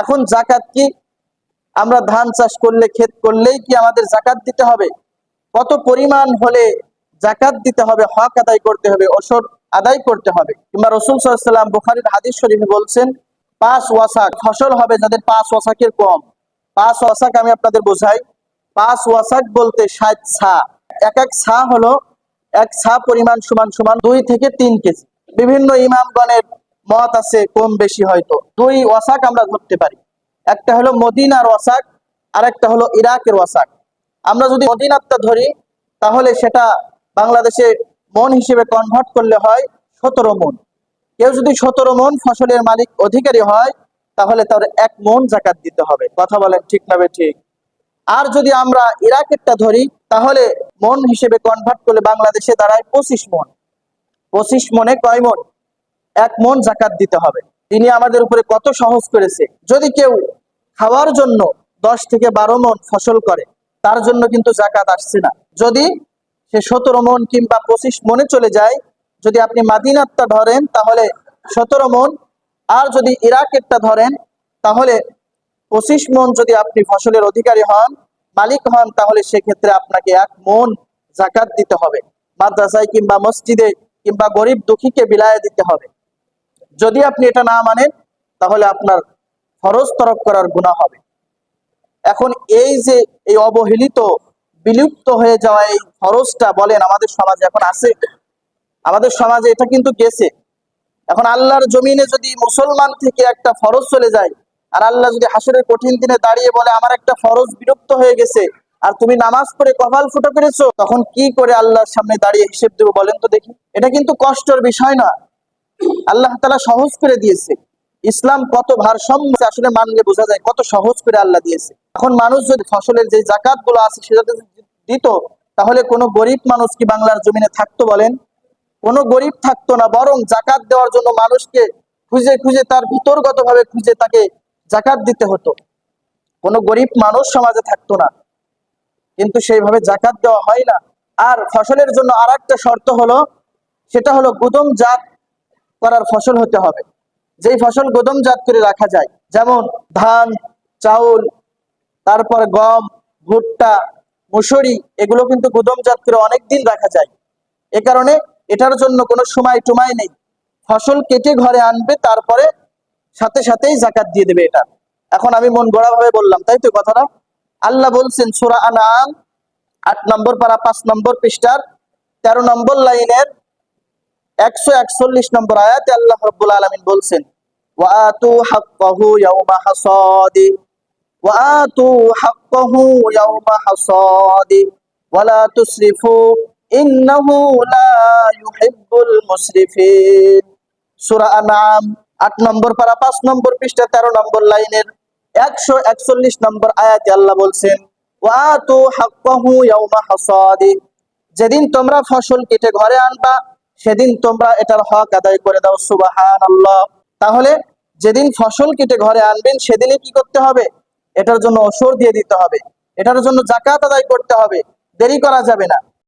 এখন জাকাত কি? আমরা ধান চাষ করলে, ক্ষেত করলেই কি আমাদের জাকাত দিতে হবে? কত পরিমাণ হলে জাকাত দিতে হবে, হক আদায় করতে হবে ওসর আদায় করতে হবে? কিংবা রসুল সাল্লাম বুখারির হাদিস শরীফে বলছেন, পাঁচ ওয়াসাক, ফসল হবে যাদের পাঁচ ওয়াসাকের কম। পাঁচ ওয়াসাক আমি আপনাদের বোঝাই। পাঁচ ওয়াসাক বলতে ষাট ছা। এক এক ছা হলো এক ছা পরিমাণ সমান সমান দুই থেকে তিন কেজি। বিভিন্ন ইমামগণের মত আছে কম বেশি হয়তো। দুই ওয়াসাক আমরা ধরতে পারি। একটা হলো মদিনার ওয়াসাক আর একটা হলো ইরাকের ওয়াসাক। আমরা যদি মদিনারটা ধরি, তাহলে সেটা বাংলাদেশে মন হিসেবে কনভার্ট করলে হয় সতেরো মন। কেউ যদি সতেরো মন ফসলের মালিক, অধিকারী হয়, তাহলে তার এক মন জাকাত দিতে হবে। কথা বলেন ঠিক না ঠিক আর যদি আমরা ইরাকেরটা ধরি, তাহলে মন হিসেবে কনভার্ট করলে বাংলাদেশে দাঁড়ায় পঁচিশ মন। পঁচিশ মনে কয় মন? এক মন জাকাত দিতে হবে। তিনি আমাদের উপরে কত সহজ করেছে। যদি কেউ খাওয়ার জন্য দশ থেকে বারো মন ফসল করে, তার জন্য কিন্তু জাকাত আসছে না। যদি সে সতেরো মন কিংবা পঁচিশ মনে চলে যায়, যদি আপনি মাদিনাতটা ধরেন, তাহলে সতেরো মন। আর যদি ইরাকেরটা ধরেন, তাহলে পঁচিশ মন যদি আপনি ফসলের অধিকারী হন, মালিক হন, তাহলে সেক্ষেত্রে আপনাকে এক মন জাকাত দিতে হবে। মাদ্রাসায় কিংবা মসজিদে কিংবা গরিব দুঃখীকে বিলায় দিতে হবে। যদি আপনি এটা না মানেন, তাহলে আপনার ফরজ তরক করার গুণা হবে। এখন এই যে এই অবহেলিত, বিলুপ্ত হয়ে যাওয়া এই ফরজটা বলেন, আমাদের সমাজে এখন আছে? আমাদের সমাজে এটা কিন্তু গেছে। এখন আল্লাহর জমিনে যদি মুসলমান থেকে একটা ফরজ চলে যায়, আর আল্লাহ যদি হাসরের কঠিন দিনে দাঁড়িয়ে বলে, আমার একটা ফরজ বিলুপ্ত হয়ে গেছে, আর তুমি নামাজ পড়ে কপাল ফুটো করেছ, তখন কি করে আল্লাহর সামনে দাঁড়িয়ে হিসেব দেবো বলেন তো দেখি? এটা কিন্তু কষ্টের বিষয় না। আল্লাহ তালা সহজ করে দিয়েছে। ইসলাম কত ভারসাম্য আসলে মানলে বোঝা যায়, কত সহজ করে আল্লাহ দিয়েছে। এখন মানুষ যদি ফসলের যে জাকাতগুলো আছে সেটা দিত, তাহলে কোনো গরিব মানুষ কি বাংলার জমিনে থাকতো বলেন? কোনো গরিব থাকতো না, বরং জাকাত দেওয়ার জন্য মানুষকে খুঁজে খুঁজে তার ভিতরগত ভাবে খুঁজে তাকে জাকাত দিতে হতো। কোনো গরিব মানুষ সমাজে থাকতো না। কিন্তু সেইভাবে জাকাত দেওয়া হয় না। আর ফসলের জন্য আর একটা শর্ত হলো, সেটা হলো গুদম জাত করার ফসল হতে হবে। যেই ফসল গুদম জাত করে রাখা যায়, যেমন ধান, চাউল, তারপর গম, ভুট্টা, মুসুরি, এগুলো কিন্তু গুদম জাত করে অনেক দিন রাখা যায়। এ কারণে এটার জন্য কোনো সময় টুমাই নেই। ফসল কেটে ঘরে আনবে, তারপরে সাথে সাথেই জাকাত দিয়ে দেবে এটা। এখন আমি মন গড়া ভাবে বললাম, তাই তো কথাটা? আল্লাহ বলছেন, সুরা আনাম আট নম্বর পারা পাঁচ নম্বর পৃষ্ঠার তেরো নম্বর লাইনের একশো একচল্লিশ নম্বর আয়াতে আল্লাহ রব্বুল আলমিন বলছেন, ওয়াতু হাক্কাহু ইয়াউমা হাসাদি, ওয়াতু হাক্কাহু ইয়াউমা হাসাদি, ওয়ালা তুসরিফু ইন্নাহু লা ইউহিব্বুল মুসরিফিন। সূরা আনআম 8 নম্বর পারা 5 নম্বর পৃষ্ঠা 13 নম্বর লাইনের 141 নম্বর আয়াতে আল্লাহ বলছেন যেদিন তোমরা ফসল কেটে ঘরে আনবা সেদিন তোমরা এটার হক আদায় করে দাও, সুবহানাল্লাহ। তাহলে যেদিন ফসল কেটে ঘরে আনবেন সেদিনে কি করতে হবে? এটার জন্য অসুর দিয়ে দিতে হবে। এটার জন্য জাকাত আদায় করতে হবে। দেরি করা যাবে না।